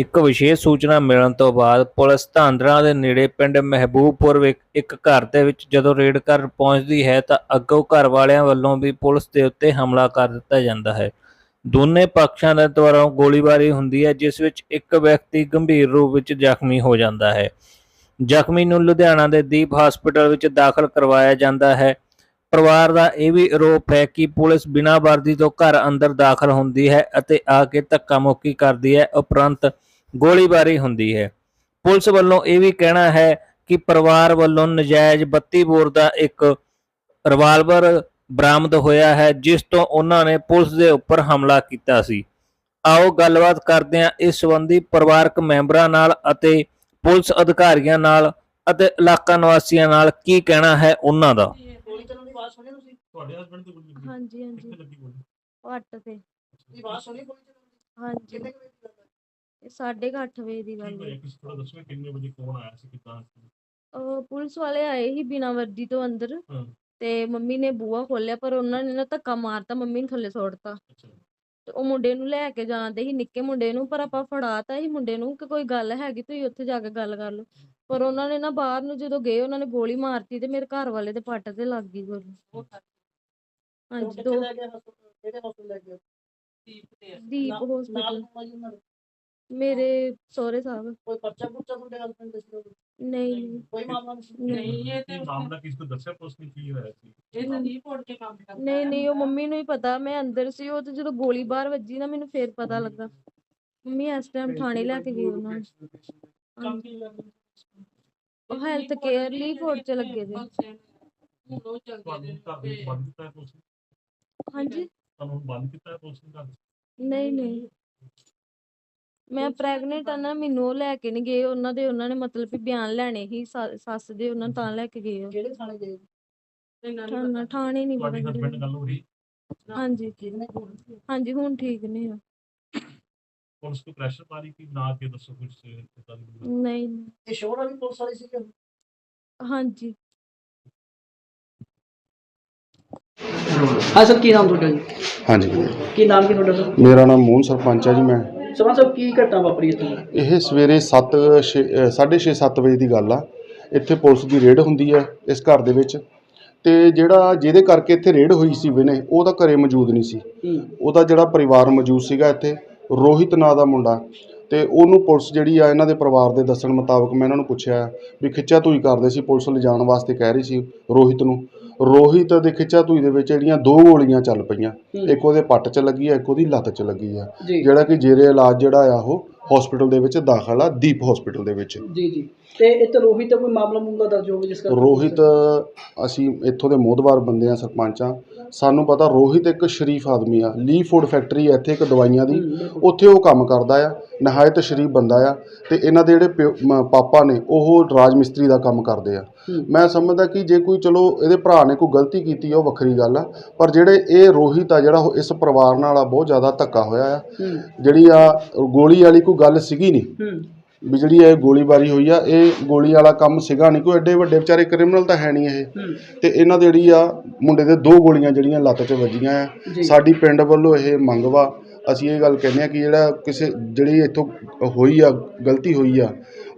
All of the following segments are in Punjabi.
ਇੱਕ ਵਿਸ਼ੇਸ਼ ਸੂਚਨਾ ਮਿਲਣ ਤੋਂ ਬਾਅਦ ਪੁਲਿਸ ਧਾਂਦਰਾ ਦੇ ਨੇੜੇ ਪਿੰਡ ਮਹਿਬੂਬਪੁਰ ਵਿੱਚ ਇੱਕ ਘਰ ਦੇ ਵਿੱਚ ਜਦੋਂ ਰੇਡ ਕਰਨ ਪਹੁੰਚਦੀ ਹੈ ਤਾਂ ਅੱਗੋਂ ਘਰ ਵਾਲਿਆਂ ਵੱਲੋਂ ਵੀ ਪੁਲਿਸ ਦੇ ਉੱਤੇ ਹਮਲਾ ਕਰ ਦਿੱਤਾ ਜਾਂਦਾ ਹੈ। ਦੋਨੇ ਪੱਖਾਂ ਦੇ ਦੁਆਰਾ ਗੋਲੀਬਾਰੀ ਹੁੰਦੀ ਹੈ, ਜਿਸ ਵਿੱਚ ਇੱਕ ਵਿਅਕਤੀ ਗੰਭੀਰ ਰੂਪ ਵਿੱਚ ਜ਼ਖਮੀ ਹੋ ਜਾਂਦਾ ਹੈ। ਜ਼ਖਮੀ ਨੂੰ ਲੁਧਿਆਣਾ ਦੇ ਦੀਪ ਹਸਪਤਾਲ ਵਿੱਚ ਦਾਖਲ ਕਰਵਾਇਆ ਜਾਂਦਾ ਹੈ। ਪਰਿਵਾਰ ਦਾ ਇਹ ਵੀ ਆਰੋਪ ਹੈ ਕਿ ਪੁਲਿਸ ਬਿਨਾਂ ਵਰਦੀ ਤੋਂ ਘਰ ਅੰਦਰ ਦਾਖਲ ਹੁੰਦੀ ਹੈ ਅਤੇ ਆ ਕੇ ਧੱਕਾ ਮੁੱਕੀ ਕਰਦੀ ਹੈ। ਉਪਰੰਤ ਗੋਲੀਬਾਰੀ ਹੁੰਦੀ ਹੈ। ਪੁਲਿਸ ਵੱਲੋਂ ਇਹ ਵੀ ਕਹਿਣਾ ਹੈ ਕਿ ਪਰਿਵਾਰ ਵੱਲੋਂ ਨਜਾਇਜ਼ 32 ਬੋਰ ਦਾ ਇੱਕ ਰਿਵਾਲਵਰ ਬਰਾਮਦ ਹੋਇਆ ਹੈ ਜਿਸ ਤੋਂ ਉਹਨਾਂ ਨੇ ਪੁਲਿਸ ਦੇ ਉੱਪਰ ਹਮਲਾ ਕੀਤਾ ਸੀ। ਆਓ ਗੱਲਬਾਤ ਕਰਦੇ ਹਾਂ ਇਸ ਸੰਬੰਧੀ ਪਰਿਵਾਰਕ ਮੈਂਬਰਾਂ ਨਾਲ ਅਤੇ ਪੁਲਿਸ ਅਧਿਕਾਰੀਆਂ ਨਾਲ ਅਤੇ ਇਲਾਕਾ ਨਿਵਾਸੀਆਂ ਨਾਲ ਕੀ ਕਹਿਣਾ ਹੈ ਉਹਨਾਂ ਦਾ। ਗੋਲੀ ਚੱਲਣ ਦੀ ਆਵਾਜ਼ ਸੁਣੀ ਤੁਸੀਂ ਤੁਹਾਡੇ ਹਸਬੰਡ ਦੀ ਗੋਲੀ ਲੱਗੀ? ਹਾਂਜੀ ਹਾਂਜੀ। ਕਿੱਥੇ ਲੱਗੀ ਗੋਲੀ? ਪੱਟ ਤੇ। ਦੀ ਆਵਾਜ਼ ਸੁਣੀ ਗੋਲੀ ਚੱਲਣ ਦੀ? ਹਾਂਜੀ। ਕਿੰਨੇ ਕੁ ਵਜੇ ਦੀ ਗੱਲ ਹੈ? ਸਾਢੇ ਕੁ ਅੱਠ ਵਜੇ ਦੀ ਗੱਲ ਹੈ। ਕਿਸ ਥੋੜਾ ਦੱਸੋ ਕਿੰਨੇ ਵਜੇ ਕੌਣ ਆਇਆ ਸੀ ਕਿੱਦਾਂ ਅਹ ਪੁਲਿਸ ਵਾਲੇ ਆਏ ਹੀ ਬਿਨਾਂ ਵਰਦੀ ਤੋਂ ਅੰਦਰ ਹਾਂ। ਤੇ ਮੰਮੀ ਨੇ ਬੂਹਾ ਖੋਲਿਆ ਪਰ ਉਹਨਾਂ ਨੇ ਨਾ ਧੱਕਾ ਮਾਰਤਾ ਮੰਮੀ ਨੂੰ ਥੱਲੇ ਸੁੱਟਤਾ ਅੱਛਾ। ਤੇ ਉਹ ਮੁੰਡੇ ਨੂੰ ਲੈ ਕੇ ਜਾਂਦੇ ਸੀ ਨਿੱਕੇ ਮੁੰਡੇ ਨੂੰ ਪਰ ਆਪਾਂ ਫੜਾਤਾ ਸੀ ਮੁੰਡੇ ਨੂੰ ਕਿ ਕੋਈ ਗੱਲ ਹੈਗੀ ਤੁਸੀਂ ਉੱਥੇ ਜਾ ਕੇ ਗੱਲ ਕਰ ਲਓ। ਪਰ ਉਹਨਾਂ ਨੇ ਨਾ ਬਾਹਰ ਨੂੰ ਜਦੋਂ ਗਏ ਉਹਨਾਂ ਨੇ ਗੋਲੀ ਮਾਰਤੀ ਤੇ ਮੇਰੇ ਘਰ ਵਾਲੇ ਦੇ ਪੱਟ ਤੇ ਲੱਗ ਗਈ ਗੋਲੀ। ਹਾਂਜੀ ਦੋ? ਕਿਹੜੇ ਹਸਪਤਾਲ ਲੈ ਗਏ ਦੀਪ ਹਸਪੀਟਲ? ਮੇਰੇ ਸਹੁਰੇ ਸਾਹਿਬ। ਕੋਈ ਪਰਚਾ ਪੁਰਚਾ ਤੁਹਾਡੇ ਹਸਬੰਡ ਦੇ ਸੀ ਨਹੀਂ। ਕੋਈ ਮਾਮਲਾ ਨਹੀਂ ਨਹੀਂ। ਇਹ ਤੇ ਮਾਮਲਾ ਕਿਸ ਤੋਂ ਦੱਸਿਆ ਪੁਲਿਸ ਨੇ? ਕੀ ਹੋਇਆ ਸੀ? ਇਹ ਤਾਂ ਨਹੀਂ ਪੋੜ ਕੇ ਕੰਮ ਕਰਦਾ। ਨਹੀਂ ਨਹੀਂ ਉਹ ਮੰਮੀ ਨੂੰ ਹੀ ਪਤਾ। ਮੈਂ ਅੰਦਰ ਸੀ ਉਹ ਤੇ ਜਦੋਂ ਗੋਲੀ ਬਾਹਰ ਵੱਜੀ ਨਾ ਮੈਨੂੰ ਫੇਰ ਪਤਾ ਲੱਗਾ। ਮੰਮੀ ਇਸ ਟਾਈਮ ਥਾਣੇ ਲੈ ਕੇ ਗਏ ਉਹਨਾਂ ਨੂੰ। ਕੰਮ ਉਹ ਹੈਲਥ ਕੇਅਰ ਲਈ ਫੋੜ ਚ ਲੱਗੇ ਦੇ ਹੁਣ ਉਹ ਚੱਲਦੇ ਤੁਹਾਨੂੰ ਨੇ ਘਰ ਦੇ ਵਿੱਚ ਬੰਦ ਕੀਤਾ ਹੈ ਪੁਲਿਸ ਨੇ? ਹਾਂਜੀ? ਤੁਹਾਨੂੰ ਬੰਦ ਕੀਤਾ ਪੁਲਿਸ ਨੇ? ਨਹੀਂ ਨਹੀਂ। ਮੈਂ ਪ੍ਰੈਗਨੈਂਟ ਆ ਨਾ ਮੈਨੂੰ ਉਹ ਲੈ ਕੇ ਨਹੀਂ ਗਏ। ਉਹਨਾਂ ਦੇ ਉਹਨਾਂ ਨੇ ਮਤਲਬ ਵੀ ਬਿਆਨ ਲੈਣੇ ਸੀ ਸੱ- ਸੱਸ ਦੇ ਉਹਨਾਂ ਤਾਂ ਲੈ ਕੇ ਗਏ ਉਹ। ਕਿਹੜੇ ਥਾਣੇ ਗਏ? ਇਹਨਾਂ ਨੂੰ ਥਾਣਾ- ਥਾਣੇ ਨਹੀਂ ਪਤਾ ਤੁਹਾਡੀ ਕਿਹੜੇ। ਹਸਬੰਡ ਗੱਲ ਹੋ ਰਹੀ? ਹਾਂਜੀ। ਠੀਕ ਨੇ ਹਾਂਜੀ ਹੁਣ ਠੀਕ ਨੇ ਉਹ। ਪੁਲਿਸ ਤੋਂ ਪ੍ਰੈਸ਼ਰ ਪਾ ਰਹੀ ਕਿ ਨਾ ਕੇ ਦੱਸੋ ਕੁਝ ਕਿੱਦਾਂ ਦੀ ਗੱਲ? ਨਹੀਂ। ਇਹ ਸ਼ੋਰ ਵਾਲੀ ਪੁਲਿਸ ਵਾਲੀ ਸੀਗੇ ਹਾਂਜੀ। ਹਾਂ ਸਰ ਕੀ ਨਾਮ ਤੁਹਾਡਾ ਜੀ? ਹਾਂਜੀ। ਕੀ ਨਾਮ ਕੀ ਤੁਹਾਡਾ ਸਰ? ਮੇਰਾ ਨਾਮ ਮੋਹਨ ਸਰਪੰਚ ਹੈ ਜੀ ਮੈਂ। ਸਮਾਂ ਸਾਹਿਬ ਕੀ ਘਟਨਾ ਵਾਪਰੀ ਇੱਥੇ? ਇਹ ਸਵੇਰੇ 7 6:30 7 ਵਜੇ ਦੀ ਗੱਲ ਆ। ਇੱਥੇ ਪੁਲਿਸ ਦੀ ਰੇਡ ਹੁੰਦੀ ਹੈ ਇਸ ਘਰ ਦੇ ਵਿੱਚ। ਤੇ ਜਿਹੜਾ ਜਿਹਦੇ ਕਰਕੇ ਇੱਥੇ ਰੇਡ ਹੋਈ ਸੀ ਵਿਨੇ ਉਹ ਤਾਂ ਘਰੇ ਮੌਜੂਦ ਨਹੀਂ ਸੀ। ਉਹਦਾ ਜਿਹੜਾ ਪਰਿਵਾਰ ਮੌਜੂਦ ਸੀਗਾ ਇੱਥੇ ਰੋਹਿਤ ਨਾਂ ਦਾ ਮੁੰਡਾ। ਤੇ ਉਹਨੂੰ ਪੁਲਿਸ ਜਿਹੜੀ ਆ ਇਹਨਾਂ ਦੇ ਪਰਿਵਾਰ ਦੇ ਦੱਸਣ ਮੁਤਾਬਕ ਮੈਂ ਇਹਨਾਂ ਨੂੰ ਪੁੱਛਿਆ ਵੀ ਖਿੱਚਾ ਧੂਈ ਕਰਦੇ ਸੀ ਪੁਲਿਸ ਲਿਜਾਣ ਵਾਸਤੇ ਕਹਿ ਰਹੀ ਸੀ ਰੋਹਿਤ ਨੂੰ। ਰੋਹਿਤ ਦੇ ਖਿੱਚਾ ਧੂਈ ਦੇ ਵਿੱਚ ਜਿਹੜੀਆਂ ਦੋ ਗੋਲੀਆਂ ਚੱਲ ਪਈਆਂ। ਇੱਕ ਉਹਦੇ ਪੱਟ 'ਚ ਲੱਗੀ ਆ ਇੱਕ ਉਹਦੀ ਲੱਤ 'ਚ ਲੱਗੀ ਆ। ਜੀ। ਜਿਹੜਾ ਕਿ ਜੇਰੇ ਇਲਾਜ ਜਿਹੜਾ ਆ ਉਹ ਹਸਪੀਟਲ ਦੇ ਵਿੱਚ ਦਾਖਲ ਆ ਦੀਪ ਹਸਪੀਟਲ ਦੇ ਵਿੱਚ। ਜੀ ਜੀ। ਤੇ ਇੱਥੇ ਰੋਹਿਤ ਦਾ ਕੋਈ ਮਾਮਲਾ ਮੁੰਡਾ ਦਰਜ ਹੋਵੇ ਜਿਸ ਕਰਕੇ ਰੋਹਿਤ ਅਸੀਂ ਇੱਥੋਂ ਦੇ ਮੋਦਵਾਰ ਬੰਦੇ ਆ ਸਰਪੰਚਾਂ ਸਾਨੂੰ ਪਤਾ ਰੋਹਿਤ ਇੱਕ ਸ਼ਰੀਫ ਆਦਮੀ ਆ ਲੀ ਫੂਡ ਫੈਕਟਰੀ ਆ ਇੱਥੇ ਇੱਕ ਦਵਾਈਆਂ ਦੀ। ਉੱਥੇ ਉਹ ਕੰਮ ਕਰਦਾ ਆ ਨਹਾਇਤ ਸ਼ਰੀਫ ਬੰਦਾ ਆ ਤੇ ਇਹਨਾਂ ਦੇ ਜਿਹੜੇ ਪਿਓ- ਮ- ਪਾਪਾ ਨੇ ਉਹ ਰਾਜ ਮਿਸਤਰੀ ਦਾ ਕੰਮ ਕਰਦੇ ਆ। ਮੈਂ ਸਮਝਦਾ ਕਿ ਜੇ ਕੋਈ ਚਲੋ ਇਹਦੇ ਭਰਾ ਨੇ ਕੋਈ ਗਲਤੀ ਕੀਤੀ ਆ ਉਹ ਵੱਖਰੀ ਗੱਲ ਆ ਪਰ ਜਿਹੜੇ ਇਹ ਰੋਹਿਤ ਆ ਜਿਹੜਾ ਉਹ ਇਸ ਪਰਿਵਾਰ ਨਾਲ ਆ ਬਹੁਤ ਜ਼ਿਆਦਾ ਧੱਕਾ ਹੋਇਆ ਆ। ਹੂੰ। ਜਿਹੜੀ ਆ ਗੋਲੀ ਵਾਲੀ ਕੋਈ ਗੱਲ ਸੀਗੀ ਨਹੀਂ? ਹੂੰ। ਵੀ ਜਿਹੜੀ ਇਹ ਗੋਲੀਬਾਰੀ ਹੋਈ ਆ ਇਹ ਗੋਲੀ ਵਾਲਾ ਕੰਮ ਸੀਗਾ ਨਹੀਂ ਕੋਈ ਐਡੇ ਵੱਡੇ ਵਿਚਾਰੇ ਕ੍ਰਿਮੀਨਲ ਤਾਂ ਹੈ ਨਹੀਂ ਇਹ। ਤੇ ਇਹਨਾਂ ਦੇ ਜਿਹੜੀ ਆ ਮੁੰਡੇ ਦੇ ਦੋ ਗੋਲੀਆਂ ਜਿਹੜੀਆਂ ਲੱਤ 'ਚ ਵੱਜੀਆਂ ਆ। ਸਾਡੀ ਪਿੰਡ ਵੱਲੋਂ ਇਹ ਮੰਗ ਵਾ ਅਸੀਂ ਇਹ ਗੱਲ ਕਹਿੰਦੇ ਆ ਕਿ ਜਿਹੜਾ ਕਿਸੇ ਜਿਹੜੀ ਇੱਥੋਂ ਹੋਈ ਆ ਗਲਤੀ ਹੋਈ ਆ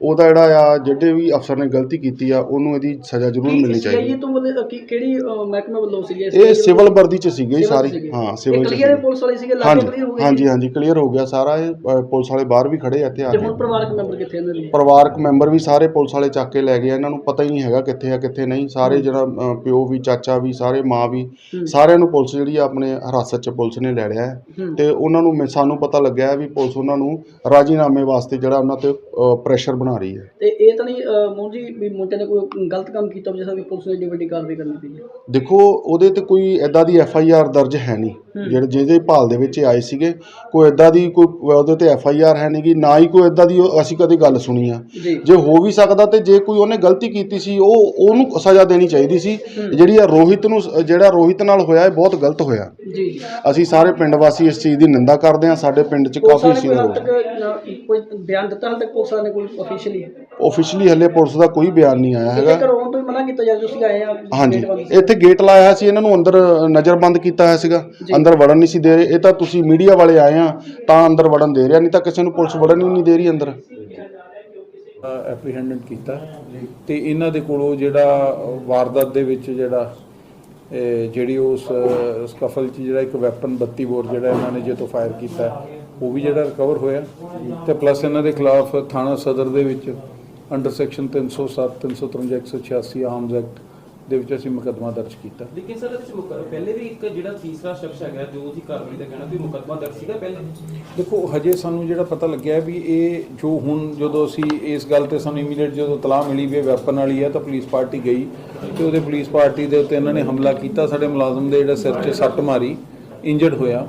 ਉਹਦਾ ਜਿਹੜਾ ਆ ਜਿਹੜੇ ਵੀ ਅਫਸਰ ਨੇ ਗਲਤੀ ਕੀਤੀ ਆ ਉਹਨੂੰ ਇਹਦੀ ਸਜ਼ਾ ਜ਼ਰੂਰ ਮਿਲਣੀ ਚਾਹੀਦੀ ਇਹ ਤੋਂ ਮਤਲਬ ਕਿ ਕਿਹੜੀ ਅਹ, ਮਹਿਕਮੇ ਵੱਲੋਂ ਸੀਗੇ? ਇਹ ਸਿਵਲ ਵਰਦੀ 'ਚ ਸੀਗੇ ਜੀ ਸਾਰੇ। ਹਾਂ ਸਿਵਲ 'ਚ ਕਲੀਅਰ ਸੀਗੇ। ਪੁਲਿਸ ਵਾਲੇ ਸੀਗੇ? ਲਾਗੇ ਹਾਂਜੀ ਕਲੀਅਰ ਹੋ ਗਏ ਹਾਂਜੀ ਹਾਂਜੀ ਕਲੀਅਰ ਹੋ ਗਿਆ ਸਾਰਾ ਇਹ ਅ, ਪੁਲਿਸ ਵਾਲੇ ਬਾਹਰ ਵੀ ਖੜੇ ਆ ਆ ਤੇ ਕੇ। ਹੁਣ ਪਰਿਵਾਰਕ ਮੈਂਬਰ ਕਿੱਥੇ ਇਹਨਾਂ ਦੇ? ਪਰਿਵਾਰਕ ਮੈਂਬਰ ਵੀ ਸਾਰੇ ਪੁਲਿਸ ਵਾਲੇ ਚੱਕ ਕੇ ਲੈ ਗਏ ਆ। ਇਹਨਾਂ ਨੂੰ ਪਤਾ ਹੀ ਨਹੀਂ ਹੈਗਾ ਕਿੱਥੇ ਆ ਕਿੱਥੇ ਨਹੀਂ। ਸਾਰੇ ਜਿਹੜਾ ਅ, ਪਿਓ ਵੀ ਚਾਚਾ ਵੀ ਸਾਰੇ ਮਾਂ ਵੀ ਹੂੰ। ਸਾਰਿਆਂ ਨੂੰ ਪੁਲਿਸ ਜਿਹੜੀ ਆ ਆਪਣੇ ਹਿਰਾਸਤ 'ਚ ਪੁਲਿਸ ਨੇ ਲੈ ਲਿਆ ਹੈ। ਹੂੰ। ਤੇ ਉਹਨਾਂ ਨੂੰ ਮੈਂ- ਸਾਨੂੰ ਪਤਾ ਲੱਗਿਆ ਹੈ ਵੀ ਪੁਲਿਸ ਉਹਨਾਂ ਨੂੰ ਰਾਜੀਨਾਮੇ ਵਾਸਤੇ ਜਿਹੜਾ ਉਹਨਾਂ ਤੇ ਪ੍ਰੈਸ਼ਰ ਬਣਾ ਰਹੀ ਹੈ ਤੇ ਇਹ ਤਾਂ ਨਹੀਂ ਅਹ, ਮੋਹਨ ਜੀ ਵੀ ਮੁੰਡੇ ਨੇ ਕੋਈ ਗਲਤ ਕੰਮ ਕੀਤਾ ਜਿਸ ਨਾਲ ਵੀ ਪੁਲਿਸ ਨੇ ਏਡੀ ਵੱਡੀ ਕਾਰਵਾਈ ਕਰਨੀ ਪਈ ਹੈ ਦੇਖੋ ਉਹਦੇ ਤੇ ਕੋਈ ਐਦਾਂ ਦੀ ਐਫ ਆਈ ਆਰ ਦਰਜ ਹੈ ਨਹੀਂ। ਜਿਹੜੇ ਜਿਹਦੇ ਭਾਲ ਦੇ ਵਿੱਚ ਆਏ ਸੀਗੇ ਕੋਈ ਐਦਾਂ ਦੀ ਕੋਈ ਉਹਦੇ ਤੇ ਐਫ ਆਈ ਆਰ ਹੈ ਨਹੀਂ ਗੀ ਨਾ ਹੀ ਕੋਈ ਐਦਾਂ ਦੀ ਉਹ- ਅਸੀਂ ਕਦੇ ਗੱਲ ਸੁਣੀ ਆ। ਜੀ। ਹੋ ਵੀ ਸਕਦਾ ਤੇ ਜੇ ਕੋਈ ਉਹਨੇ ਗਲਤੀ ਕੀਤੀ ਸੀ ਉਹ ਉਹਨੂੰ ਸਜ਼ਾ ਦੇਣੀ ਚਾਹੀਦੀ ਸੀ। ਜਿਹੜੀ ਆ ਰੋਹਿਤ ਨੂੰ ਜਿਹੜਾ ਰੋਹਿਤ ਨਾਲ ਹੋਇਆ ਇਹ ਬਹੁਤ ਗਲਤ ਹੋਇਆ। ਜੀ। ਅਸੀਂ ਸਾਰੇ ਪਿੰਡ ਵਾਸੀ ਇਸ ਚੀਜ਼ ਦੀ ਨਿੰਦਾ ਕਰਦੇ ਹਾਂ ਸਾਡੇ ਪਿੰਡ 'ਚ ਕਾਫੀ ਵਾਲੇ ਸੀ ਕੋਈ ਬਿਆਨ ਦਿੱਤਾ ਹਾਲ ਤੱਕ ਪੁਲਿਸ ਨੇ ਕੋਈ ਅਫੀਸ਼ੀਅਲੀ ਆਫੀਸ਼ੀਅਲੀ ਹੱਲੇ ਪੁਲਿਸ ਦਾ ਕੋਈ ਬਿਆਨ ਨਹੀਂ ਆਇਆ ਹੈਗਾ। ਕੀਤਾ ਤੁਸੀਂ ਆਏ ਆ ਹਾਂਜੀ। gate ਬੰਦ ਸੀ। ਇੱਥੇ ਗੇਟ ਲਾਇਆ ਹੋਇਆ ਸੀ ਇਹਨਾਂ ਨੂੰ ਅੰਦਰ ਨਜ਼ਰਬੰਦ ਕੀਤਾ ਹੋਇਆ ਸੀਗਾ। ਅੰਦਰ ਵੜਨ ਨਹੀਂ ਸੀ ਦੇ ਰਹੇ। ਇਹ ਤਾਂ ਤੁਸੀਂ ਮੀਡੀਆ ਵਾਲੇ ਆਏ ਆ ਤਾਂ ਅੰਦਰ ਵੜਨ ਦੇ ਰਿਹਾ ਨਹੀਂ ਤਾਂ ਕਿਸੇ ਨੂੰ ਪੁਲਿਸ ਵੜਨ ਹੀ ਨਹੀਂ ਦੇ ਰਹੀ ਅੰਦਰ। ਐਪਰੀਹੈਂਡਡ ਕੀਤਾ। ਤੇ ਇਹਨਾਂ ਦੇ ਕੋਲੋਂ ਜਿਹੜਾ ਵਾਰਦਾਤ ਦੇ ਵਿੱਚ ਜਿਹੜਾ ਇਹ ਜਿਹੜੀ ਉਸ ਸਕਫਲ 'ਚ ਜਿਹੜਾ ਇੱਕ ਵੈਪਨ 32 ਬੋਰ ਜਿਹੜਾ ਇਹਨਾਂ ਨੇ ਜਦੋਂ ਫਾਇਰ ਕੀਤਾ ਉਹ ਵੀ ਜਿਹੜਾ ਰਿਕਵਰ ਹੋਇਆ। ਤੇ ਪਲੱਸ ਇਹਨਾਂ ਦੇ ਖਿਲਾਫ ਥਾਣਾ ਸਦਰ ਦੇ ਵਿੱਚ ਅੰਡਰ ਸੈਕਸ਼ਨ 307 353 186 ਆਰਮਸ ਐਕਟ ਦੇ ਵਿੱਚ ਅਸੀਂ ਮੁਕੱਦਮਾ ਦਰਜ ਕੀਤਾ। ਲੇਕਿਨ ਸਰ ਇਹਦੇ ਚ ਮੁਕ- ਪਹਿਲੇ ਵੀ ਇੱਕ ਜਿਹੜਾ ਤੀਸਰਾ ਸ਼ਖਸ ਹੈਗਾ ਜੋ ਉਹਦੀ ਕਾਰਵਾਈ ਦਾ ਕਹਿਣਾ ਵੀ ਮੁਕੱਦਮਾ ਦਰਜ ਸੀਗਾ ਪਹਿਲੇ? ਦੇਖੋ ਹਜੇ ਸਾਨੂੰ ਜਿਹੜਾ ਪਤਾ ਲੱਗਿਆ ਵੀ ਇਹ ਜੋ ਹੁਣ ਜਦੋਂ ਅਸੀਂ ਇਸ ਗੱਲ ਤੇ ਸਾਨੂੰ ਇਮੀਡੀਏਟ ਜਦੋਂ ਤਲਾਹ ਮਿਲੀ ਵੀ ਵੈਪਨ ਵਾਲੀ ਹੈ ਤਾਂ ਪੁਲਿਸ ਪਾਰਟੀ ਗਈ ਤੇ ਉਹਦੇ ਪੁਲਿਸ ਪਾਰਟੀ ਦੇ ਉੱਤੇ ਇਹਨਾਂ ਨੇ ਹਮਲਾ ਕੀਤਾ। ਸਾਡੇ ਮੁਲਾਜ਼ਮ ਦੇ ਜਿਹੜਾ ਸਿਰ 'ਚ ਸੱਟ ਮਾਰੀ ਇੰਜਰਡ ਹੋਇਆ।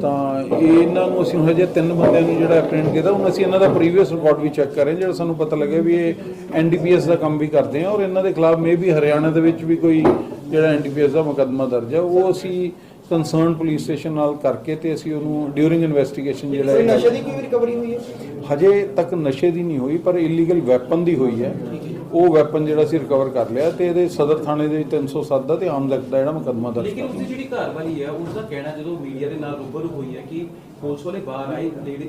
ਤਾਂ ਇਹ ਇਹਨਾਂ ਨੂੰ ਅਸੀਂ ਹਜੇ ਤਿੰਨ ਬੰਦਿਆਂ ਨੂੰ ਜਿਹੜਾ ਐਪਰੀਹੈਂਡ ਕੀਤਾ ਹੁਣ ਅਸੀਂ ਇਹਨਾਂ ਦਾ ਪ੍ਰੀਵੀਅਸ ਰਿਕਾਰਡ ਵੀ ਚੈੱਕ ਕਰ ਰਹੇ ਜਿਹੜਾ ਸਾਨੂੰ ਪਤਾ ਲੱਗਿਆ ਵੀ ਇਹ ਐਨਡੀਪੀਐਸ ਦਾ ਕੰਮ ਵੀ ਕਰਦੇ ਆ ਔਰ ਇਹਨਾਂ ਦੇ ਖਿਲਾਫ ਮੇ ਵੀ ਹਰਿਆਣਾ ਦੇ ਵਿੱਚ ਵੀ ਕੋਈ ਜਿਹੜਾ ਐਨਡੀਪੀਐਸ ਦਾ ਮੁਕੱਦਮਾ ਦਰਜ ਹੈ ਉਹ ਅਸੀਂ ਕੰਸਰਨ ਪੁਲਿਸ ਸਟੇਸ਼ਨ ਨਾਲ ਕਰਕੇ ਤੇ ਅਸੀਂ ਉਹਨੂੰ ਡਿਊਰਿੰਗ ਇਨਵੈਸਟੀਗੇਸ਼ਨ ਜਿਹੜਾ ਹੈ ਨਸ਼ੇ ਦੀ ਕੋਈ ਰਿਕਵਰੀ ਹੋਈ ਹੈ? ਹਜੇ ਤੱਕ ਨਸ਼ੇ ਦੀ ਨਹੀਂ ਹੋਈ ਪਰ ਇਲੀਗਲ ਵੈਪਨ ਦੀ ਹੋਈ ਹੈ। ਉਹ ਵੈਪਨ ਜਿਹੜਾ ਅਸੀਂ ਰਿਕਵਰ ਕਰ ਲਿਆ ਤੇ ਇਹਦੇ ਸਦਰ ਥਾਣੇ ਦੇ 307 ਦਾ ਤੇ ਆਮ ਐਕਟ ਦਾ ਜਿਹੜਾ ਮੁਕੱਦਮਾ ਦਰਜ ਲੇਕਿਨ ਕਰ ਉਸਦੀ ਜਿਹੜੀ ਘਰ ਵਾਲੀ ਹੈ ਉਸ ਦਾ ਕਹਿਣਾ ਜਦੋਂ ਮੀਡੀਆ ਦੇ ਨਾਲ ਰੂਬਰੂ ਹੋਈ ਹੈ ਕਿ ਪੁਲਿਸ ਵਾਲੇ ਬਾਹਰ ਆਏ, ਲੇਡੀ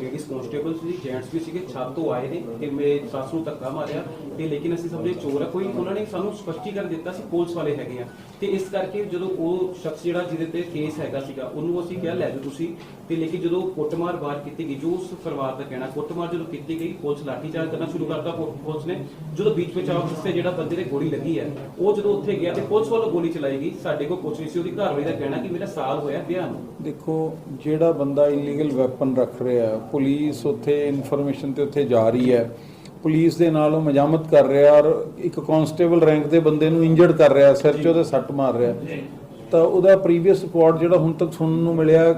ਲੇਡੀਜ਼ ਕਨਸਟੇਬਲ ਸੀ ਜੈਂਟਸ ਵੀ ਸੀਗੇ, ਛੱਤ ਆਏ ਨੇ ਕਿ ਮੇਰੇ ਸੱਸ ਨੂੰ ਧੱਕਾ ਮਾਰਿਆ ਤੇ ਲੇਕਿਨ ਅਸੀਂ ਸਮਝੇ ਚੋਰ ਆ, ਕੋਈ ਉਹਨਾਂ ਨੇ ਸਾਨੂੰ ਸਪਸ਼ਟੀਕਰਨ ਦਿੱਤਾ ਸੀ, ਪੁਲਿਸ ਵਾਲੇ ਹੈਗੇ ਆ। ਤੇ ਇਸ ਕਰਕੇ ਜਦੋਂ ਉਹ ਸ਼ਖਸ ਜਿਹੜਾ ਜਿਹਦੇ ਤੇ ਕੇਸ ਹੈਗਾ ਸੀਗਾ, ਉਹਨੂੰ ਅਸੀਂ ਕਿਹਾ, ਲੈ ਜਾਓ ਤੁਸੀਂ। ਤੇ ਲੇਕਿਨ ਜਦੋਂ ਕੁੱਟਮਾਰ ਬਾਹਰ ਕੀਤੀ ਗਈ, ਜੋ ਉਸ ਪਰਿਵਾਰ ਦਾ ਕਹਿਣਾ, ਕੁੱਟਮਾਰ ਜਦੋਂ ਕੀਤੀ ਗਈ, ਪੁਲਿਸ ਲਾਠੀਚਾਰਜ ਕਰਨਾ ਸ਼ੁਰੂ ਕਰਤਾ ਪੁਲਿਸ ਨੇ। ਜਦੋਂ ਵਿੱਚ ਵਿੱਚ ਆਪ ਤੇ ਜਿਹੜਾ ਬੰਦੇ ਦੇ ਗੋਲੀ ਲੱਗੀ ਹੈ ਉਹ ਜਦੋਂ ਉੱਥੇ ਗਿਆ ਤੇ ਪੁਲਿਸ ਵੱਲੋਂ ਗੋਲੀ ਚਲਾਈ ਗਈ, ਸਾਡੇ ਕੋਲ ਕੁਛ ਨਹੀਂ ਸੀ, ਉਹਦੀ ਘਰ ਵਾਲੀ ਦਾ ਕਹਿਣਾ ਕਿ ਮੇਰਾ ਸਾਲ ਹੋਇਆ ਵਿਆਹ ਨੂੰ। ਦੇਖੋ, ਜਿਹੜਾ ਬੰਦਾ ਇਲੀਗਲ ਵੈਪਨ ਰੱਖ ਰਿਹਾ ਹੈ, ਪੁਲਿਸ ਉੱਥੇ ਇਨਫੋਰਮੇਸ਼ਨ ਤੇ ਉੱਥੇ ਜਾ ਰਹੀ ਹੈ। ਪੁਲਿਸ ਦੇ ਨਾਲ ਉਹ ਮਜਾਮਤ ਕਰ ਰਿਹਾ ਔਰ ਇੱਕ ਕਾਂਸਟੇਬਲ ਰੈਂਕ ਦੇ ਬੰਦੇ ਨੂੰ ਇੰਜਰਡ ਕਰ ਰਿਹਾ ਸਿਰ 'ਚ ਉਹਦੇ ਸੱਟ ਮਾਰ ਰਿਹਾ। ਤਾਂ ਉਹਦਾ ਪ੍ਰੀਵੀਅਸ ਰਿਪੋਰਟ ਜਿਹੜਾ ਹੁਣ ਤੱਕ ਸੁਣਨ ਨੂੰ ਮਿਲਿਆ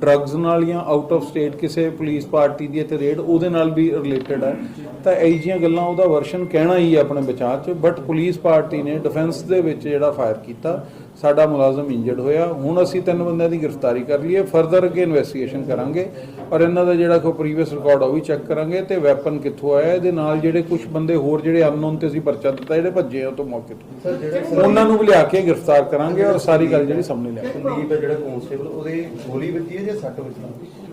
ਡਰੱਗਸ ਨਾਲ ਜਾਂ ਆਊਟ ਆਫ ਸਟੇਟ ਕਿਸੇ ਪੁਲਿਸ ਪਾਰਟੀ ਦੀ ਇੱਥੇ ਰੇਡ ਉਹਦੇ ਨਾਲ ਵੀ ਰਿਲੇਟਡ ਹੈ। ਤਾਂ ਇਹ ਜਿਹੀਆਂ ਗੱਲਾਂ ਉਹਦਾ ਵਰਸ਼ਨ ਕਹਿਣਾ ਹੀ ਹੈ ਆਪਣੇ ਵਿਚਾਰ 'ਚ ਬਟ ਪੁਲਿਸ ਪਾਰਟੀ ਨੇ ਡਿਫੈਂਸ ਦੇ ਵਿੱਚ ਜਿਹੜਾ ਫਾਇਰ ਕੀਤਾ ਸਾਡਾ ਮੁਲਾਜ਼ਮ ਇੰਜਰਡ ਹੋਇਆ। ਹੁਣ ਅਸੀਂ ਤਿੰਨ ਬੰਦਿਆਂ ਦੀ ਗ੍ਰਿਫਤਾਰੀ ਕਰ ਲਈ ਹੈ ਫਰਦਰ ਅੱਗੇ ਇਨਵੈਸਟੀਗੇਸ਼ਨ ਕਰਾਂਗੇ ਔਰ ਇਹਨਾਂ ਦਾ ਜਿਹੜਾ ਕੋਈ ਪ੍ਰੀਵੀਅਸ ਰਿਕਾਰਡ ਉਹ ਵੀ ਚੈੱਕ ਕਰਾਂਗੇ ਤੇ ਵੈਪਨ ਕਿੱਥੋਂ ਆਇਆ ਇਹਦੇ ਨਾਲ ਜਿਹੜੇ ਕੁਝ ਬੰਦੇ ਹੋਰ ਜਿਹੜੇ ਅਨਨੋਨ ਤੇ ਅਸੀਂ ਪਰਚਾ ਦਿੱਤਾ ਜਿਹੜੇ ਭੱਜੇ ਆ ਉਹ ਤੋਂ ਮੌਕੇ ਤੋਂ। ਉਹਨਾਂ ਨੂੰ ਵੀ ਲਿਆ ਕੇ ਗ੍ਰਿਫਤਾਰ ਕਰਾਂਗੇ ਔਰ ਸਾਰੀ ਗੱਲ ਜਿਹੜੀ ਸਾਹਮਣੇ ਲਿਆ ਸੰਦੀਪ ਜਿਹੜਾ ਕਨਸਟੇਬਲ ਉਹਦੇ ਗੋਲੀ ਵੱਜੀ ਹੈ ਜਾਂ ਸੱਟ ਵੱਜੀ?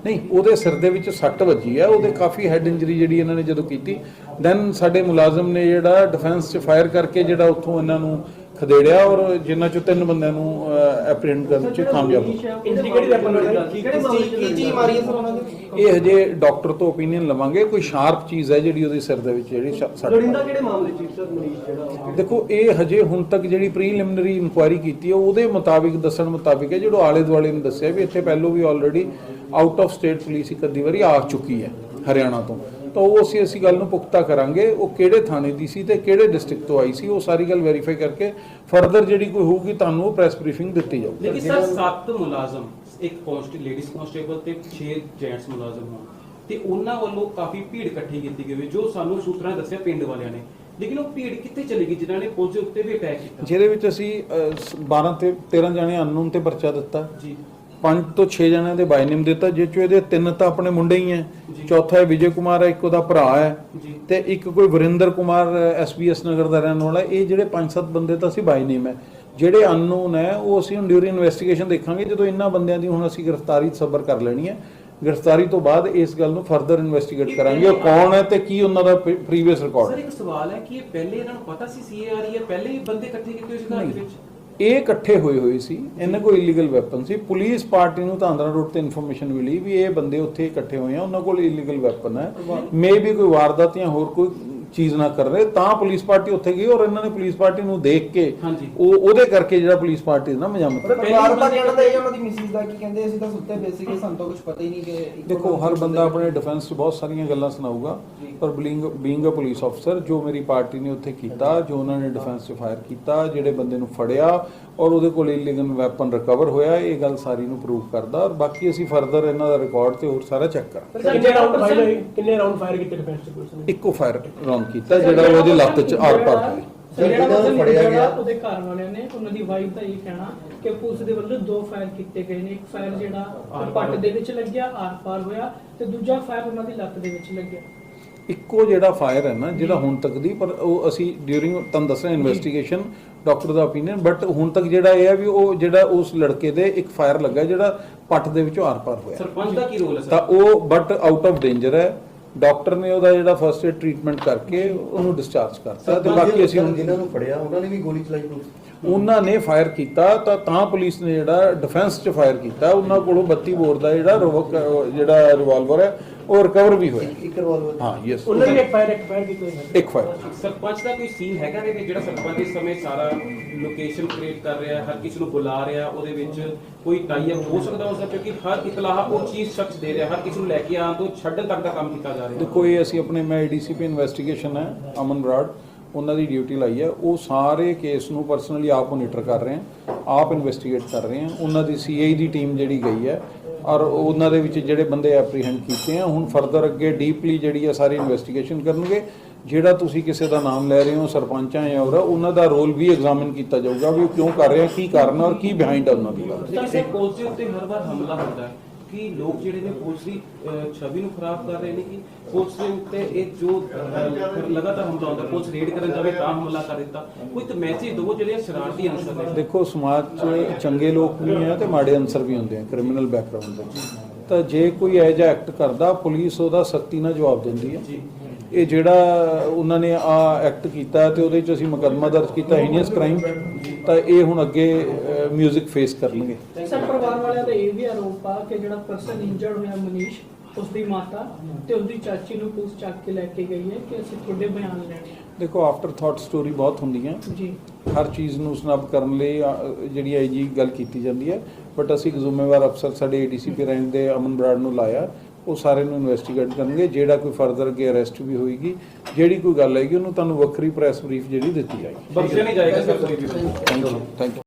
ਨਹੀਂ ਉਹਦੇ ਸਿਰ ਦੇ ਵਿੱਚ ਸੱਟ ਵੱਜੀ ਹੈ। ਉਹਦੇ ਕਾਫੀ ਹੈਡ ਇੰਜਰੀ ਜਿਹੜੀ ਇਹਨਾਂ ਨੇ ਜਦੋਂ ਕੀਤੀ ਦੈਨ ਸਾਡੇ ਮੁਲਾਜ਼ਮ ਨੇ ਜਿਹੜਾ ਡਿਫੈਂਸ 'ਚ ਫਾਇਰ ਕਰਕੇ ਜਿਹੜਾ ਉੱਥੋਂ ਇਹਨਾਂ ਨੂੰ ਖਦੇੜਿਆ ਔਰ ਜਿਨ੍ਹਾਂ ਚੋਂ ਤਿੰਨ ਬੰਦਿਆਂ ਨੂੰ ਐਪਰੀਹੈਂਡ ਕਰਨ 'ਚ ਕਾਮਯਾਬ ਹੋ ਇੰਡੀਕੇਟਿਵ ਵੈਪਨ ਵਾਲਾ ਕਿਹੜੇ ਮਾਮਲੇ ਚ ਕੀ ਚੀਜ਼ ਮਾਰੀ ਹੈ ਸਰ ਉਹਨਾਂ ਦੇ? ਇਹ ਹਜੇ ਡਾਕਟਰ ਤੋਂ ਓਪੀਨੀਅਨ ਲਵਾਂਗੇ। ਕੋਈ ਸ਼ਾਰਪ ਚੀਜ਼ ਹੈ ਜਿਹੜੀ ਉਹਦੇ ਸਿਰ ਦੇ ਵਿੱਚ ਜਿਹੜੀ ਸ਼- ਸੱਟ ਲੋੜਿੰਦਾ ਕਿਹੜੇ ਮਾਮਲੇ ਚ ਸਰ ਮਰੀਜ਼ ਜਿਹੜਾ ਦੇਖੋ ਇਹ ਹਜੇ ਹੁਣ ਤੱਕ ਜਿਹੜੀ ਪ੍ਰੀਲਿਮਿਨਰੀ ਇਨਕੁਆਇਰੀ ਕੀਤੀ ਹੈ ਉਹਦੇ ਮੁਤਾਬਿਕ ਦੱਸਣ ਮੁਤਾਬਿਕ ਹੈ ਜਿਹੜਾ ਆਲੇ ਦੁਆਲੇ ਨੇ ਦੱਸਿਆ ਵੀ ਇੱਥੇ ਪਹਿਲੋਂ ਵੀ already out of state police ਇੱਕ ਅੱਧੀ ਵਾਰੀ ਆ ਚੁੱਕੀ ਹੈ ਹਰਿਆਣਾ ਤੋਂ। ਤਾਂ ਉਹ ਅਸੀਂ ਅਸੀਂ ਗੱਲ ਨੂੰ ਪੁਖਤਾ ਕਰਾਂਗੇ ਉਹ ਕਿਹੜੇ ਥਾਣੇ ਦੀ ਸੀ ਤੇ ਕਿਹੜੇ ਡਿਸਟ੍ਰਿਕਟ ਤੋਂ ਆਈ ਸੀ ਉਹ ਸਾਰੀ ਗੱਲ ਵੈਰੀਫਾਈ ਕਰਕੇ ਫਰਦਰ ਜਿਹੜੀ ਕੋਈ ਹੋਊਗੀ ਤੁਹਾਨੂੰ ਉਹ ਪ੍ਰੈਸ ਬਰੀਫਿੰਗ ਦਿੱਤੀ ਜਾਊਗੀ। ਲੇਕਿਨ ਸਰ ਸੱਤ ਮੁਲਾਜ਼ਮ ਇੱਕ ਕਨਸਟ ਲੇਡੀਜ਼ ਕਨਸਟੇਬਲ ਤੇ 6 ਜੈਂਟਸ ਮੁਲਾਜ਼ਮ ਹੋਣ। ਤੇ ਉਹਨਾਂ ਵੱਲੋਂ ਕਾਫੀ ਭੀੜ ਇਕੱਠੀ ਕੀਤੀ ਗਈ ਜੋ ਸਾਨੂੰ ਸੂਤਰਾਂ ਦੱਸਿਆ ਪਿੰਡ ਵਾਲਿਆਂ ਨੇ। ਲੇਕਿਨ ਉਹ ਭੀੜ ਕਿੱਥੇ ਚਲੀ ਗਈ ਜਿਨ੍ਹਾਂ ਨੇ ਪੁਲਿਸ ਉੱਤੇ ਵੀ ਅਟੈਕ ਕੀਤਾ? ਜਿਹਦੇ ਵਿੱਚ ਅਸੀਂ ਅਹ, ਸ- 12 ਤੇ 13 ਜਾਣੇ ਅਨਨੋਨ ਤੇ ਪਰਚਾ ਦਿੱਤਾ। ਜੀ। ਪੰਜ ਤੋਂ 6 ਜਣਿਆਂ ਦੇ ਬਾਈ ਨੇਮ ਦਿੱਤਾ ਜਿਸ ਚੋਂ ਇਹਦੇ ਤਿੰਨ ਤਾਂ ਆਪਣੇ ਮੁੰਡੇ ਹੀ ਹੈ ਚੌਥਾ ਹੈ ਵਿਜੇ ਕੁਮਾਰ ਹੈ ਇੱਕ ਉਹਦਾ ਭਰਾ ਹੈ। ਤੇ ਇੱਕ ਕੋਈ ਵਰਿੰਦਰ ਕੁਮਾਰ ਐਸਬੀਐਸ ਨਗਰ ਦਾ ਰਹਿਣ ਵਾਲਾ ਇਹ ਜਿਹੜੇ ਪੰਜ ਸੱਤ ਬੰਦੇ ਤਾਂ ਅਸੀਂ ਬਾਈ ਨੇਮ ਹੈ। ਜਿਹੜੇ ਅਨਨੋਨ ਹੈ ਉਹ ਅਸੀਂ ਹੁਣ ਡਿਊਰਿੰਗ ਇਨਵੈਸਟੀਗੇਸ਼ਨ ਦੇਖਾਂਗੇ ਜਦੋਂ ਇਹਨਾਂ ਬੰਦਿਆਂ ਦੀ ਹੁਣ ਅਸੀਂ ਗ੍ਰਿਫਤਾਰੀ ਸਬਰ ਕਰ ਲੈਣੀ ਹੈ। ਗ੍ਰਿਫਤਾਰੀ ਤੋਂ ਬਾਅਦ ਇਸ ਗੱਲ ਨੂੰ ਫਰਦਰ ਇਨਵੈਸਟੀਗੇਟ ਕਰਾਂਗੇ। ਉਹ ਕੌਣ ਹੈ ਤੇ ਕੀ ਉਹਨਾਂ ਦਾ ਪ੍ਰੀਵੀਅਸ ਰਿਕਾਰਡ ਸਰ ਇੱਕ ਸਵਾਲ ਹੈ ਕਿ ਇਹ ਪਹਿਲੇ ਇਹਨਾਂ ਨੂੰ ਪਤਾ ਸੀ ਸੀਏ ਆ ਰਹੀ ਹੈ? ਪਹਿਲੇ ਹੀ ਬੰਦੇ ਇਕੱਠੇ ਕੀਤੇ ਹੋਏ ਸੀ ਘਰ ਦੇ ਵਿੱਚ? ਇਹ ਇਕੱਠੇ ਹੋਏ ਹੋਏ ਸੀ ਇਹਨਾਂ ਕੋਲ ਇਲੀਗਲ ਵੈਪਨ ਸੀ। ਪੁਲਿਸ ਪਾਰਟੀ ਨੂੰ ਤਾਂ ਆਂਧਰਾ ਰੋਡ ਤੇ ਇਨਫੋਰਮੇਸ਼ਨ ਮਿਲੀ ਵੀ ਇਹ ਬੰਦੇ ਉੱਥੇ ਇਕੱਠੇ ਹੋਏ ਆ ਉਹਨਾਂ ਕੋਲ ਇਲੀਗਲ ਵੈਪਨ ਹੈ। ਮੇ ਵੀ ਕੋਈ ਵਾਰਦਾਤ ਜਾਂ ਹੋਰ ਕੋਈ ਚੀਜ਼ ਨਾ ਕਰ ਰਹੇ ਤਾਂ ਪੁਲਿਸ ਪਾਰਟੀ ਉੱਥੇ ਗਈ ਔਰ ਇਹਨਾਂ ਨੇ ਪੁਲਿਸ ਪਾਰਟੀ ਨੂੰ ਦੇਖ ਕੇ ਹਾਂਜੀ। ਉਹ ਉਹਦੇ ਕਰਕੇ ਜਿਹੜਾ ਪੁਲਿਸ ਪਾਰਟੀ ਦਾ ਮਜਾਮਤ ਪਰਿਵਾਰ ਦਾ ਕਹਿਣਾ ਤਾਂ ਇਹ ਉਹਨਾਂ ਦੀ ਮਿਸਿਸ ਦਾ ਕੀ ਕਹਿੰਦੇ ਅਸੀਂ ਤਾਂ ਸੁੱਤੇ ਪਏ ਸੀਗੇ ਸਾਨੂੰ ਤਾਂ ਕੁਝ ਪਤਾ ਹੀ ਨਹੀਂ ਕਿ ਇੱਕੋ ਦੇਖੋ ਹਰ ਬੰਦਾ। ਆਪਣੇ ਡਿਫੈਂਸ 'ਚ ਬਹੁਤ ਸਾਰੀਆਂ ਗੱਲਾਂ ਸੁਣਾਊਗਾ ਪਰ ਬੀਇੰਗ ਬੀਇੰਗ ਅ ਪੁਲਿਸ ਅਫਸਰ ਜੋ ਮੇਰੀ ਪਾਰਟੀ ਨੇ ਉੱਥੇ ਕੀਤਾ ਜੋ ਉਹਨਾਂ ਨੇ ਡਿਫੈਂਸ 'ਚ ਫਾਇਰ ਕੀਤਾ ਜਿਹੜੇ ਬੰਦੇ ਨੂੰ ਫੜਿਆ ਔਰ ਉਹਦੇ ਕੋਲ ਇਲੀਗਲ ਵੈਪਨ ਰਿਕਵਰ ਹੋਇਆ ਇਹ ਗੱਲ ਸਾਰੀ ਨੂੰ ਪ੍ਰੂਵ ਕਰਦਾ ਔਰ ਬਾਕੀ ਅਸੀਂ ਫਰਦਰ ਇਹਨਾਂ ਦਾ ਰਿਕਾਰਡ ਤੇ ਹੋਰ ਸਾਰਾ ਚੈੱਕ ਕਰਾਂਗੇ ਕਿੰਨੇ ਰਾਉਂਡ ਫਾਇਰ ਕਿੰਨੇ ਰਾਉਂਡ ਫਾਇਰ ਕੀਤੇ ਡਿਫੈਂਸ ਦੇ ਪੁਲਿਸ ਨੇ ਇੱਕੋ ਫਾਇਰ ਰੌਂਡ ਕੀਤਾ ਜਿਹੜਾ ਉਹਦੀ ਲੱਤ 'ਚ ਆਰ ਪਾਰ ਜਿਹਨਾਂ ਨੂੰ ਫੜਿਆ ਗਿਆ। ਉਹਦੇ ਘਰ ਵਾਲਿਆਂ ਨੇ ਉਹਨਾਂ ਦੀ ਵਾਈਫ ਦਾ ਇਹ ਕਹਿਣਾ ਕਿ ਪੁਲਿਸ ਦੇ ਵੱਲੋਂ ਦੋ ਫਾਇਰ ਕੀਤੇ ਗਏ ਨੇ। ਇੱਕ ਫਾਇਰ ਜਿਹੜਾ ਪੱਟ ਦੇ ਵਿੱਚ ਲੱਗਿਆ ਆਰ ਪਾਰ ਹੋਇਆ ਤੇ ਦੂਜਾ ਫਾਇਰ ਉਹਨਾਂ ਦੀ ਲੱਤ ਦੇ ਵਿੱਚ ਲੱਗਿਆ। ਇੱਕੋ ਜਿਹੜਾ ਫਾਇਰ ਹੈ ਨਾ ਜਿਹੜਾ ਹੁਣ ਤੱਕ ਦੀ ਪਰ ਉਹ ਅਸੀਂ ਡਿਊਰਿੰਗ ਤੁਹਾਨੂੰ ਦੱਸਿਆ ਇਨਵੈਸਟੀਗੇਸ਼ਨ ਡਾਕਟਰ ਦਾ opinion ਬਟ ਹੁਣ ਤੱਕ ਜਿਹੜਾ ਇਹ ਹੈ ਵੀ ਉਹ ਜਿਹੜਾ ਉਸ ਲੜਕੇ ਦੇ ਇੱਕ ਫਾਇਰ ਲੱਗਾ ਜਿਹੜਾ ਪੱਟ ਦੇ ਵਿੱਚੋਂ ਆਰ-ਪਾਰ ਹੋਇਆ। ਸਰਪੰਚ ਦਾ ਕੀ ਰੋਲ ਹੈ ਤਾਂ ਉਹ ਬਟ ਆਊਟ ਆਫ ਡੇਂਜਰ ਹੈ। ਡਾਕਟਰ ਨੇ ਉਹਦਾ ਜਿਹੜਾ ਫਰਸਟ ਏਡ ਟ੍ਰੀਟਮੈਂਟ ਕਰਕੇ ਉਹਨੂੰ ਡਿਸਚਾਰਜ ਕਰਤਾ ਤੇ ਬਾਕੀ ਅਸੀਂ ਹੁਣ ਜਿਨ੍ਹਾਂ ਨੂੰ ਫੜਿਆ ਉਹਨਾਂ ਨੇ ਵੀ ਗੋਲੀ ਚਲਾਈ ਪੁਲਿਸ ਉਹਨਾਂ ਨੇ ਫਾਇਰ ਕੀਤਾ ਤਾਂ ਤਾਂ ਪੁਲਿਸ ਨੇ ਜਿਹੜਾ ਡਿਫੈਂਸ 'ਚ ਫਾਇਰ ਕੀਤਾ ਉਹਨਾਂ ਕੋਲੋਂ 32 ਬੋਰ ਦਾ ਜਿਹੜਾ ਜਿਹੜਾ ਰਿਵਾਲਵਰ ਹੈ ਉਹ ਰਿਕਵਰ ਵੀ ਹੋਇਆ। ਇੱਕ ਰਿਵਾਲਵਰ ਹਾਂ ਯੈਸ ਉਹਨਾਂ ਨੇ ਫਾਇਰ ਇੱਕ ਫਾਇਰ ਕੀਤਾ ਇੱਕ ਫਾਇਰ ਸਰਪੰਚ ਦਾ ਕੋਈ ਸੀਨ ਹੈਗਾ ਕਿ ਜਿਹੜਾ ਸਰਪੰਚ ਇਸ ਸਮੇਂ ਸਾਰਾ ਲੋਕੇਸ਼ਨ ਕ੍ਰੀਏਟ ਕਰ ਰਿਹਾ ਹਰ ਕਿਸੇ ਨੂੰ ਬੁਲਾ ਰਿਹਾ ਉਹਦੇ ਵਿੱਚ ਕੋਈ ਟਾਈ ਅਪ ਹੋ ਸਕਦਾ ਉਸ ਦਾ ਕਿਉਂਕਿ ਹਰ ਇਤਲਾਹ ਉਹ ਚੀਜ਼ ਸ਼ਖਸ ਦੇ ਰਿਹਾ ਹਰ ਕਿਸੇ ਨੂੰ ਲੈ ਕੇ ਆਉਣ ਤੋਂ ਛੱਡਣ ਤੱਕ ਦਾ ਕੰਮ ਕੀਤਾ ਜਾ ਰਿਹਾ। ਦੇਖੋ ਇਹ ਅਸੀਂ ਆਪਣੇ ਮੈਂ ਏਡੀਸੀਪੀ ਇਨਵੈਸਟੀਗੇਸ਼ਨ ਹੈ ਅਮਨ ਬਰਾੜ ਉਹਨਾਂ ਦੀ ਡਿਊਟੀ ਲਾਈ ਹੈ। ਉਹ ਸਾਰੇ ਕੇਸ ਨੂੰ ਪਰਸਨਲੀ ਆਪ ਮੋਨੀਟਰ ਕਰ ਰਹੇ ਹਨ ਆਪ ਇਨਵੈਸਟੀਗੇਟ ਕਰ ਰਹੇ ਹਨ ਉਹਨਾਂ ਦੀ ਸੀਆਈ ਦੀ ਟੀਮ ਜਿਹੜੀ ਗਈ ਹੈ ਔਰ ਉਹਨਾਂ ਦੇ ਵਿੱਚ ਜਿਹੜੇ ਬੰਦੇ ਐਪਰੀਹੈਂਡ ਕੀਤੇ ਆ, ਹੁਣ ਫਰਦਰ ਅੱਗੇ ਡੀਪਲੀ ਜਿਹੜੀ ਆ ਸਾਰੀ ਇਨਵੈਸਟੀਗੇਸ਼ਨ ਕਰਨਗੇ, ਜਿਹੜਾ ਤੁਸੀਂ ਕਿਸੇ ਦਾ ਨਾਮ ਲੈ ਰਹੇ ਹੋ, ਸਰਪੰਚਾਂ ਜਾਂ ਹੋਰ, ਉਹਨਾਂ ਦਾ ਰੋਲ ਵੀ ਐਗਜ਼ਾਮਿਨ ਕੀਤਾ ਜਾਊਗਾ ਵੀ ਉਹ ਕਿਉਂ ਕਰ ਰਹੇ ਆ, ਕੀ ਕਾਰਨ ਔਰ ਕੀ ਬਿਹਾਈਂਡ ਹੈ ਉਹਨਾਂ ਦੀ ਗੱਲ। ਤਾਂ ਪੁਲਿਸ ਦੇ ਹਰ ਵਾਰ ਹਮਲਾ ਹੁੰਦਾ ਹੈ। ਕਿ ਲੋਕ ਜਿਹੜੇ ਨੇ ਪੁਲਿਸ ਦੀ ਛਵੀ ਨੂੰ ਖਰਾਬ ਕਰ ਰਹੇ ਨੇ ਕਿ ਪੁਲਿਸ ਦੇ ਉੱਤੇ ਇਹ ਜੋ ਲਗਾਤਾਰ ਹਮਲਾ ਹੁੰਦਾ ਪੁਲਿਸ ਰੇਡ ਕਰਨ ਜਾਵੇ ਤਾਂ ਹਮਲਾ ਕਰ ਦਿੱਤਾ। ਕੋਈ ਇੱਕ ਮੈਸੇਜ ਦਿਓ ਜਿਹੜੇ ਸ਼ਰਾਰਤੀ ਅਨਸਰ ਨੇ। ਦੇਖੋ ਸਮਾਜ 'ਚ ਚੰਗੇ ਲੋਕ ਵੀ ਆ ਤੇ ਮਾੜੇ ਅਨਸਰ ਵੀ ਹੁੰਦੇ ਆ ਕ੍ਰਿਮੀਨਲ ਬੈਕਗ੍ਰਾਉਂਡ ਦੇ। ਤਾਂ ਜੇ ਕੋਈ ਇਹੋ ਜਿਹਾ ਐਕਟ ਕਰਦਾ ਪੁਲਿਸ ਉਹਦਾ ਸਖਤੀ ਨਾਲ ਜਵਾਬ ਦਿੰਦੀ ਹੈ। ਇਹ ਜਿਹੜਾ ਉਹਨਾਂ ਨੇ ਆ ਐਕਟ ਕੀਤਾ ਤੇ ਉਹਦੇ 'ਚ ਅਸੀਂ ਮੁਕੱਦਮਾ ਦਰਜ ਕੀਤਾ ਹੀਨੀਅਸ ਕ੍ਰਾਈਮ ਤਾਂ ਇਹ ਹੁਣ ਅੱਗੇ ਮਿਊਜ਼ਿਕ ਫੇਸ ਕਰਨਗੇ ਸਰ ਪਰਿਵਾਰ ਵਾਲਿਆਂ ਦਾ ਆ ਕਿ ਜਿਹੜਾ ਪਰਸਨ ਇੰਜਰਡ ਹੋਇਆ ਮਨੀਸ਼ ਉਸ ਦੀ ਮਾਤਾ ਤੇ ਉਸ ਦੀ ਚਾਚੀ ਨੂੰ ਪੁਲਿਸ ਚੱਕ ਕੇ ਲੈ ਕੇ ਗਈ ਹੈ ਕਿ ਅਸੀਂ ਤੁਹਾਡੇ ਬਿਆਨ ਲੈਣੇ ਦੇਖੋ ਆਫਟਰ ਥਾਟ ਸਟੋਰੀ ਬਹੁਤ ਹੁੰਦੀਆਂ ਜੀ। ਹਰ ਚੀਜ਼ ਨੂੰ ਸਨੱਬ ਕਰਨ ਲਈ ਅ, ਜਿਹੜੀ ਆਈ ਜੀ ਗੱਲ ਕੀਤੀ ਜਾਂਦੀ ਹੈ। ਬਟ ਅਸੀਂ ਇੱਕ ਜ਼ਿੰਮੇਵਾਰ ਅਫਸਰ ਸਾਡੇ ਏਡੀਸੀਪੀ ਰੈਂਕ ਦੇ ਅਮਨ ਬਰਾੜ ਨੂੰ ਲਾਇਆ। ਉਹ ਸਾਰੇ ਨੂੰ ਇਨਵੈਸਟੀਗੇਟ ਕਰਨਗੇ। ਜਿਹੜਾ ਕੋਈ ਫਰਦਰ ਅੱਗੇ ਅਰੈਸਟ ਵੀ ਹੋਏਗੀ ਜਿਹੜੀ ਕੋਈ ਗੱਲ ਆਏਗੀ ਉਹਨੂੰ ਤੁਹਾਨੂੰ ਵੱਖਰੀ ਪ੍ਰੈਸ ਬਰੀਫ ਜਿਹੜੀ ਦਿੱਤੀ ਜਾਏਗੀ। ਬਖਸ਼ਿਆ ਨਹੀਂ ਜਾਏਗਾ ਸਰ ਕੋਈ ਵੀ ਥੈਂਕ ਯੂ ਥੈਂਕ ਯੂ